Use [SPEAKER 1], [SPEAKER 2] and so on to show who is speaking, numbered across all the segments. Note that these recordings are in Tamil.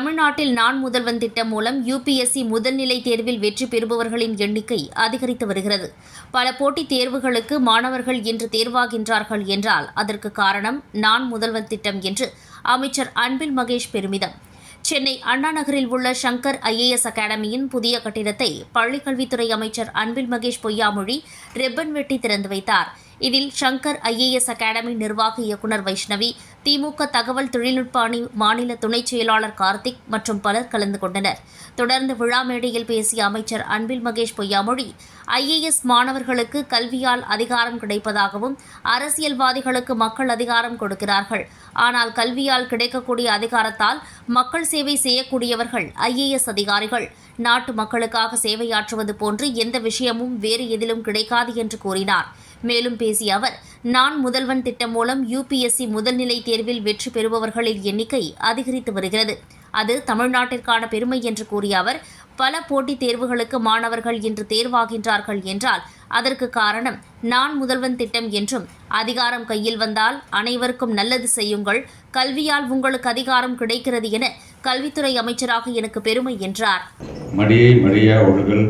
[SPEAKER 1] தமிழ்நாட்டில் நான் முதல்வன் திட்டம் மூலம் யுபிஎஸ்சி முதல்நிலை தேர்வில் வெற்றி பெறுபவர்களின் எண்ணிக்கை அதிகரித்து வருகிறது. பல போட்டித் தேர்வுகளுக்கு மாணவர்கள் இன்று தேர்வாகின்றார்கள் என்றால் அதற்கு காரணம் நான் முதல்வன் திட்டம் என்று அமைச்சர் அன்பில் மகேஷ் பெருமிதம். சென்னை அண்ணா நகரில் உள்ள சங்கர் ஐஏஎஸ் அகாடமியின் புதிய கட்டிடத்தை பள்ளிக்கல்வித்துறை அமைச்சர் அன்பில் மகேஷ் பொய்யாமொழி ரிப்பன் வெட்டி திறந்து வைத்தார். இதில் சங்கர் ஐஏஎஸ் அகாடமி நிர்வாக இயக்குநர் வைஷ்ணவி திமுக தகவல் தொழில்நுட்ப அணி மாநில துணைச் செயலாளர் கார்த்திக் மற்றும் பலர் கலந்து கொண்டனர். தொடர்ந்து விழா மேடையில் பேசிய அமைச்சர் அன்பில் மகேஷ் பொய்யாமொழி ஐஏஎஸ் மாணவர்களுக்கு கல்வியால் அதிகாரம் கிடைப்பதாகவும் அரசியல்வாதிகளுக்கு மக்கள் அதிகாரம் கொடுக்கிறார்கள். ஆனால் கல்வியால் கிடைக்கக்கூடிய அதிகாரத்தால் மக்கள் சேவை செய்யக்கூடியவர்கள் ஐஏஎஸ் அதிகாரிகள். நாட்டு மக்களுக்காக சேவையாற்றுவது போன்று எந்த விஷயமும் வேறு எதிலும் கிடைக்காது என்று கூறினார். மேலும் பேசிய அவர் நான் முதல்வன் திட்டம் மூலம் யுபிஎஸ்சி முதல்நிலை தேர்வில் வெற்றி பெறுபவர்களின் எண்ணிக்கை அதிகரித்து வருகிறது. அது தமிழ்நாட்டிற்கான பெருமை என்று கூறிய அவர் பல போட்டித் தேர்வுகளுக்கு மாணவர்கள் இன்று தேர்வாகின்றார்கள் என்றால் அதற்கு காரணம் நான் முதல்வன் திட்டம் என்றும் அதிகாரம் கையில் வந்தால் அனைவருக்கும் நல்லது செய்யுங்கள் கல்வியால் உங்களுக்கு அதிகாரம் கிடைக்கிறது என கல்வித்துறை அமைச்சராக எனக்கு பெருமை என்றார்.
[SPEAKER 2] மடியை மடியா ஒழுகல்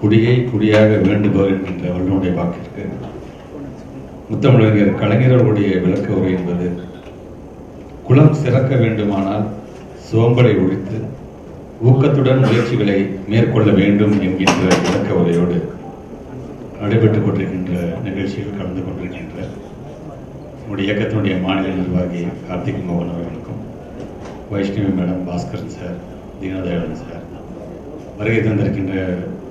[SPEAKER 2] குடியை குடியாக வேண்டுபவர் என்கின்ற வல்லுடைய வாக்கிற்கு முத்தமிழறிஞர் கலைஞர்களுடைய விளக்க உரை என்பது குலம் சிறக்க வேண்டுமானால் சோம்பலை ஒழித்து ஊக்கத்துடன் முயற்சிகளை மேற்கொள்ள வேண்டும் என்கின்ற விளக்க உரையோடு நடைபெற்றுக் கொண்டிருக்கின்ற நிகழ்ச்சியில் கலந்து கொண்டிருக்கின்ற நம்முடைய இயக்கத்தினுடைய மாநில நிர்வாகி கார்த்திக் மோகன் அவர்களுக்கும் Vaishnavi madam Bhaskaran sir Deenadayalan sir வருகை தந்திருக்கின்ற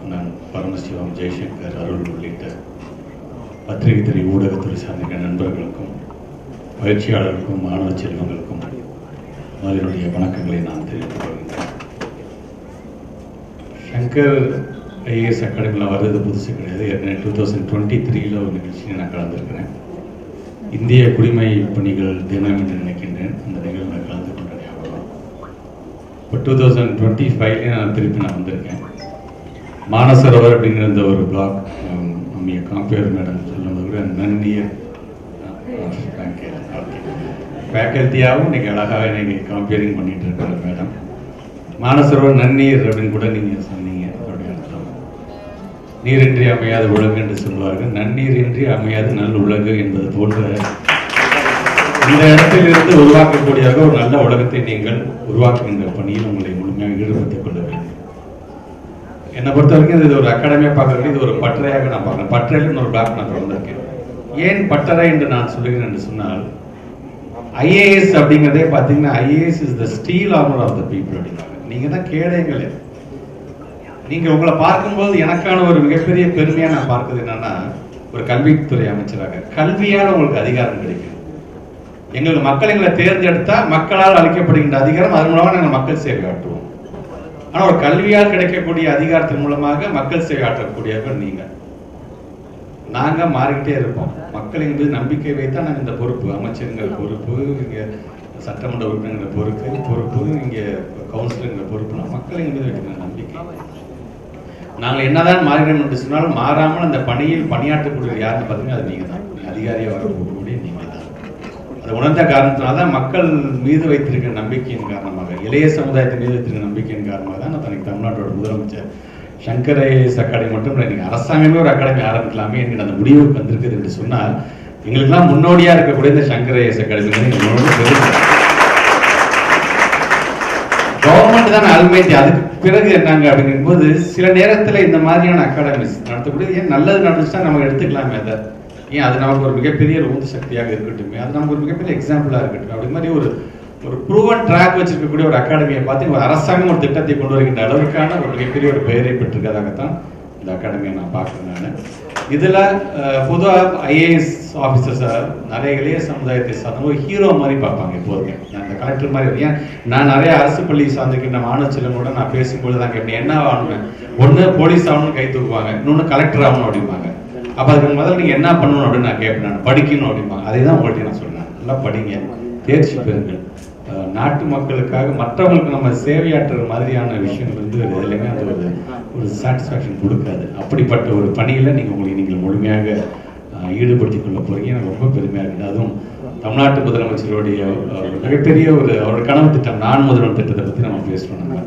[SPEAKER 2] நான் பரமசிவம் ஜெய்சங்கர் அருள் உள்ளிட்ட பத்திரிகை துறை ஊடகத்துறை சார்ந்த நண்பர்களுக்கும் பயிற்சியாளர்களுக்கும் மாணவ செல்வங்களுக்கும் அதனுடைய வணக்கங்களை நான் தெரிவித்துக் கொள்கின்றேன். சங்கர் ஐஏஎஸ் அகாடமியில் வர்றது புதுசு கிடையாது. ஏற்கனவே டூ தௌசண்ட் டுவெண்ட்டி த்ரீல ஒரு நிகழ்ச்சியில் நான் கலந்துருக்கிறேன். இந்திய குடிமை பணிகள் தினம் என்று நினைக்கின்றேன். அந்த நிகழ்வில் நான் கலந்து இப்போ டூ தௌசண்ட் டுவெண்ட்டி ஃபைவ்லேயே நான் திருப்பி நான் வந்திருக்கேன். மானசரோவர் அப்படிங்கிற இந்த ஒரு பிளாக் நம்ம காம்பியர் மேடம் சொல்லும்போது கூட நன்னியர் ஃபேக்கல்ட்டியாகவும் இன்றைக்கி அழகாக நீங்கள் காம்பியரிங் பண்ணிகிட்டு இருக்காரு மேடம் மானசரோவர் நன்னீர் அப்படின்னு கூட நீங்கள் சொன்னீங்க. அதோடைய அர்த்தம். நீரின்றி அமையாத உலகு என்று சொல்வார்கள். நன்னீரின்றி அமையாது நல் உலகு என்பது போன்ற இந்த இடத்திலிருந்து உருவாக்கக்கூடிய உருவாக்கக்கூடியதாக ஒரு நல்ல உலகத்தை நீங்கள் உருவாக்குகின்ற பணியில் உங்களை முழுமையாக ஈடுபடுத்திக் கொள்ள வேண்டும். என்னை பொறுத்த வரைக்கும் இது ஒரு அகாடமியாக பார்க்கறது இது ஒரு பட்டறையாக நான் பார்க்குறேன். பட்டறையில் ஒரு பிளாக் நான் திறந்திருக்கேன் ஏன் பட்டறை என்று நான் சொல்லுகிறேன் என்று சொன்னால் ஐஏஎஸ் அப்படிங்கிறதே பார்த்தீங்கன்னா IAS is the steel armour of the people அப்படிங்கிறாங்க நீங்கள் தான் கேடயங்களே. நீங்கள் உங்களை பார்க்கும்போது எனக்கான ஒரு மிகப்பெரிய பெருமையாக நான் பார்க்குறது என்னன்னா ஒரு கல்வித்துறை அமைச்சராக. கல்வியால் உங்களுக்கு அதிகாரம் கிடைக்கும். எங்களுக்கு மக்கள் எங்களை தேர்ந்தெடுத்தா மக்களால் அளிக்கப்படுகின்ற அதிகாரம் அதன் மூலமாக நாங்கள் மக்கள் சேவை ஆற்றுவோம். ஆனால் ஒரு கல்வியால் கிடைக்கக்கூடிய அதிகாரத்தின் மூலமாக மக்கள் சேவை ஆற்றக்கூடியவர்கள் நீங்க. நாங்க மாறிக்கிட்டே இருப்போம். மக்கள் எங்கள் மீது நம்பிக்கை வைத்தா நாங்கள் இந்த பொறுப்பு அமைச்சருங்கிற பொறுப்பு இங்க சட்டமன்ற உறுப்பினர்கள் பொறுப்பு பொறுப்பு இங்க கவுன்சிலுங்கிற பொறுப்புனா மக்கள் எங்கள் மீது வைக்கிற நம்பிக்கை. நாங்கள் என்னதான் மாறினோம் என்று சொன்னாலும் மாறாமல் அந்த பணியில் பணியாற்றக்கூடிய யாருன்னு பார்த்தீங்கன்னா அது நீங்க தான் அதிகாரியாக வரக்கூடிய அதை உணர்ந்த காரணத்தினால தான் மக்கள் மீது வைத்திருக்கிற நம்பிக்கையின் காரணமாக இளைய சமுதாயத்தின் மீது வைத்திருக்கிற நம்பிக்கையின் காரணமாக தான் நான் தனக்கு தமிழ்நாட்டோட முதலமைச்சர் சங்கர் ஐஏஎஸ் அகாடமி மட்டும் இல்லை நீங்கள் அரசாங்கமே ஒரு அகாடமி ஆரம்பிக்கலாமே என்கிற அந்த முடிவுக்கு வந்திருக்குது என்று சொன்னால் எங்களுக்கெல்லாம் முன்னோடியாக இருக்கக்கூடிய இந்த சங்கர் ஐஏஎஸ் அகாடமி கவர்மெண்ட் தான் அல்மைத்தி அதுக்கு பிறகு என்னங்க அப்படிங்கும்போது சில நேரத்தில் இந்த மாதிரியான அகாடமிஸ் நடத்தக்கூடிய ஏன் நல்லது நடந்துச்சுன்னா நம்ம எடுத்துக்கலாமே அதை. ஏன் அது நமக்கு ஒரு மிகப்பெரிய ஒரு உந்து சக்தியாக இருக்கட்டும் அது நமக்கு ஒரு மிகப்பெரிய எக்ஸாம்பிளாக இருக்கட்டும். அப்படி மாதிரி ஒரு ஒரு ப்ரூவன் ட்ராக் வச்சிருக்கக்கூடிய ஒரு அகாடமியை பார்த்து ஒரு அரசாங்கம் ஒரு திட்டத்தை கொண்டு வருகின்ற அளவுக்கான ஒரு மிகப்பெரிய ஒரு பெயரை பெற்றிருக்கதாகத்தான் இந்த அகாடமியை நான் பார்க்குறேன் நான். இதில் பொதுவாக ஐஏஎஸ் ஆஃபீஸர்ஸ் நிறைய இளைய சமுதாயத்தை சார்ந்த ஒரு ஹீரோ மாதிரி பார்ப்பாங்க எப்போதுமே. நான் இந்த கலெக்டர் மாதிரி ஏன் நான் நிறைய அரசு பள்ளி சார்ந்திருக்கின்ற மாணவ செல்வங்களோட நான் பேசும்பொழுது தான் கேட்டேன் என்ன ஆகணும் ஒன்று போலீஸ் ஆகணும்னு கை தூக்குவாங்க இன்னொன்று கலெக்டர் ஆகணும் அப்படிம்பாங்க. அப்போ அதுக்கு முதல்ல நீங்கள் என்ன பண்ணணும் அப்படின்னு நான் கேட்பேன் நான். படிக்கணும் அப்படிம்பாங்க அதே தான் உங்கள்கிட்ட நான் சொன்னேன் நல்லா படிங்க. தேர்ச்சி பெறுங்கள். நாட்டு மக்களுக்காக மற்றவங்களுக்கு நம்ம சேவையாற்றுற மாதிரியான விஷயங்கள் வந்து எதுலையுமே அது ஒரு ஒரு சாட்டிஸ்ஃபேக்ஷன் கொடுக்காது. அப்படிப்பட்ட ஒரு பணியில் நீங்கள் உங்களுக்கு நீங்கள் முழுமையாக ஈடுபடுத்திக் கொள்ள போகிறீங்க எனக்கு ரொம்ப பெருமையாக இருக்குது. அதுவும் தமிழ்நாட்டு முதலமைச்சருடைய மிகப்பெரிய ஒரு அவரோட கனவு திட்டம் நான் முதல்வன் திட்டத்தை பற்றி நம்ம பேசணும் நம்ம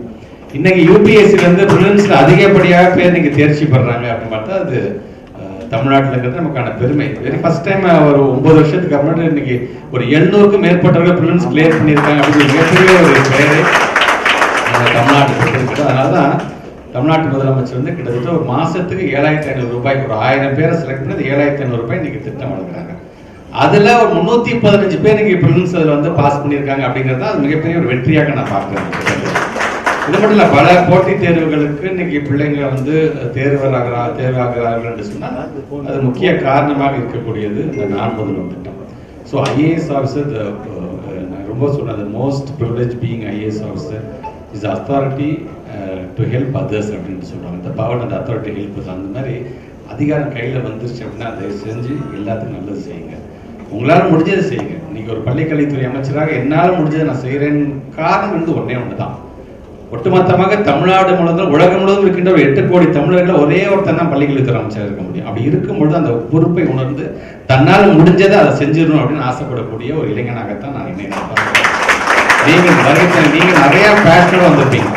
[SPEAKER 2] இன்னைக்கு யூபிஎஸ்சில இருந்து அதிகப்படியாக பேர் நீங்கள் தேர்ச்சி பெறாங்க அப்படின்னு பார்த்தா அது தமிழ்நாட்டில் இருக்கிறது நமக்கான பெருமை. வெரி ஃபர்ஸ்ட் டைம் ஒரு ஒன்பது வருஷத்துக்கு அப்புறம் இன்னைக்கு ஒரு எண்ணூறுக்கும் மேற்பட்டவர்கள் ப்ரிலிம்ஸ் கிளியர் பண்ணியிருக்காங்க அப்படின்னு மிகப்பெரிய ஒரு பெயரை தமிழ்நாட்டுக்கு கொடுத்துருக்கு அதனால தான் தமிழ்நாட்டு முதலமைச்சர் வந்து கிட்டத்தட்ட ஒரு மாசத்துக்கு ஏழாயிரத்தி ஐநூறு ரூபாய்க்கு ஒரு ஆயிரம் பேரை செலக்ட் பண்ணி ஏழாயிரத்தி ஐநூறு ரூபாய் இன்னைக்கு திட்டம் வழங்குறாங்க. அதில் ஒரு முந்நூற்றி பதினஞ்சு பேர் இன்னைக்கு ப்ரிலிம்ஸ் அதில் வந்து பாஸ் பண்ணியிருக்காங்க அப்படிங்கிறது தான் அது மிகப்பெரிய ஒரு வெற்றியாக நான் பார்க்குறேன். இது மட்டும் பல போட்டித் தேர்வுகளுக்கு இன்னைக்கு பிள்ளைங்க வந்து தேர்வராகிறா தேர்வாகிறார்கள் என்று சொன்னால் அது முக்கிய காரணமாக இருக்கக்கூடியது இந்த நான் முதல்வன் திட்டம். ஸோ ஐஏஎஸ் ஆஃபீஸர் நான் ரொம்ப சொன்னது most privilege being IAS officer is authority to help others அப்படின்னு சொல்கிறாங்க இந்த பவர் அண்ட் அத்தாரிட்டி ஹெல்ப் அந்த மாதிரி அதிகாரம் கையில் வந்துருச்சு அப்படின்னா அதை செஞ்சு எல்லாத்துக்கும் நல்லது செய்யுங்க. உங்களால் முடிஞ்சதை செய்யுங்க. இன்றைக்கி ஒரு பள்ளிக்கல்வித்துறை அமைச்சராக என்னால் முடிஞ்சதை நான் செய்கிறேன்னு காரணம் வந்து ஒன்றே ஒன்று தான் ஒட்டுமொத்தமாக தமிழ்நாடு முழுவதும் உலகம் முழுவதும் இருக்கின்ற ஒரு எட்டு கோடி தமிழர்கள் ஒரே ஒருத்தன் தான் பள்ளிக்கல்வித்துறை அமைச்சர் இருக்க முடியும். அப்படி இருக்கும்பொழுது அந்த பொறுப்பை உணர்ந்து தன்னால் முடிஞ்சதை அதை செஞ்சிடணும் அப்படின்னு ஆசைப்படக்கூடிய ஒரு இளைஞனாகத்தான் நான் இன்னைக்கு நான் பார்க்கிறேன். நீங்கள் வருகை நீங்கள் நிறையா பேஷனோட வந்திருப்பீங்க.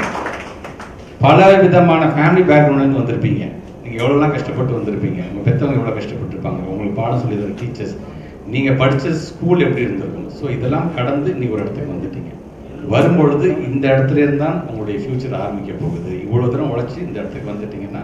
[SPEAKER 2] பல விதமான ஃபேமிலி பேக்ரவுண்ட்லேருந்து வந்திருப்பீங்க. நீங்கள் எவ்வளோலாம் கஷ்டப்பட்டு வந்திருப்பீங்க? உங்கள் பெற்றவங்க எவ்வளோ கஷ்டப்பட்டிருப்பாங்க? உங்களுக்கு பாடம் சொல்லி தர டீச்சர்ஸ் நீங்கள் படித்த ஸ்கூல் எப்படி இருந்திருக்கும்? ஸோ இதெல்லாம் கடந்து இன்னைக்கு ஒரு இடத்துக்கு வந்துட்டீங்க. வரும்பொழுது இந்த இடத்துல இருந்தான் உங்களுடைய ஃப்யூச்சர் ஆரம்பிக்க போகுது. இவ்வளோ தூரம் உழைச்சி இந்த இடத்துக்கு வந்துட்டிங்கன்னா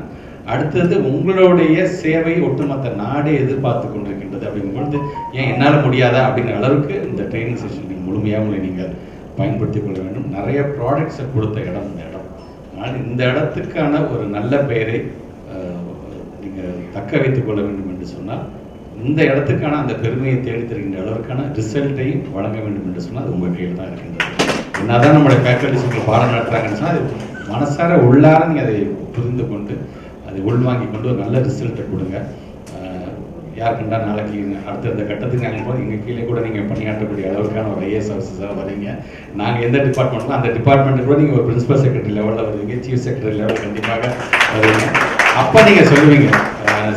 [SPEAKER 2] அடுத்தது உங்களுடைய சேவை ஒட்டுமொத்த நாடே எதிர்பார்த்து கொண்டிருக்கின்றது. அப்படிங்கும்பொழுது ஏன் என்னால் முடியாதா? அப்படிங்கிற அளவுக்கு இந்த ட்ரைனிங் செஷன் நீங்கள் முழுமையாக உங்களை நீங்கள் பயன்படுத்திக் கொள்ள வேண்டும். நிறைய ப்ராடக்ட்ஸை கொடுத்த இடம் இந்த இடம். அதனால் இந்த இடத்துக்கான ஒரு நல்ல பெயரை நீங்கள் தக்க வைத்துக் கொள்ள வேண்டும் என்று சொன்னால் இந்த இடத்துக்கான அந்த பெருமையை தேடி தருகின்ற அளவிற்கான ரிசல்ட்டையும் வழங்க வேண்டும் என்று சொன்னால் அது உங்கள் கையில் தான் இருக்கின்றது. என்னதான் நம்மளுடைய ஃபேக்கல்டிஸ் உங்களுக்கு பாடம் நடத்துறாங்கன்னு சொன்னால் அது மனசார உள்ளார நீங்கள் அதை புரிந்து கொண்டு அதை உள்வாங்கி கொண்டு ஒரு நல்ல ரிசல்ட்டை கொடுங்க. யார் கண்டா நாளைக்கு அடுத்தடுத்த கட்டத்துக்கு நாங்கள் போது எங்கள் கீழே கூட நீங்கள் பணியாற்றக்கூடிய அளவுக்கான ஒரு ஐஏஎஸ் ஆஃபீஸராக வரீங்க. நாங்கள் எந்த டிபார்ட்மெண்ட்லாம் அந்த டிபார்ட்மெண்ட்டு கூட நீங்கள் ஒரு பிரின்சிபல் செக்ரட்டரி லெவலில் வருவீங்க சீஃப் செக்ரட்டரி லெவலில் கண்டிப்பாக வருவீங்க. அப்போ நீங்கள் சொல்லுவீங்க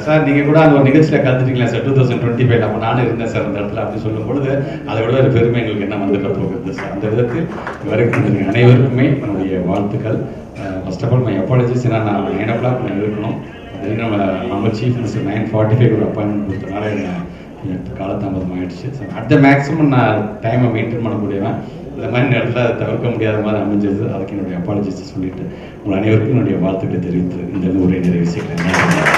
[SPEAKER 2] சார் நீங்கள் கூட அந்த ஒரு நிகழ்ச்சியில் கலந்துட்டீங்களா sir? Two thousand twenty five அப்போ நானும் இருந்தேன் சார் அந்த இடத்துல அப்படி சொல்லும் பொழுது அதை விட ஒரு பெருமை எங்களுக்கு என்ன வந்துட போகுது சார்? அந்த விதத்தில் வரைக்கும் அனைவருக்குமே என்னுடைய வாழ்த்துக்கள். First of all my apologies ஏன்னா நான் நைன் ஓ கிளாக் நான் இருக்கணும் அது நம்ம நம்ம chief minister nine forty five ஒரு அப்பாயின்மெண்ட் கொடுத்தனால என்ன காலதாமதம் ஆயிடுச்சு. அட் த மேக்ஸிமம் நான் டைமை மெயின்டைன் பண்ண முடியவேன். இந்த மாதிரி நேரத்தில் தவிர்க்க முடியாத மாதிரி அமைஞ்சது. அதுக்கு என்னுடைய அப்பாலஜிஸ் சொல்லிட்டு உங்கள் அனைவருக்கும் என்னுடைய வாழ்த்துக்களை தெரிவித்து இந்த உரை நிறைவு செய்கிறேன்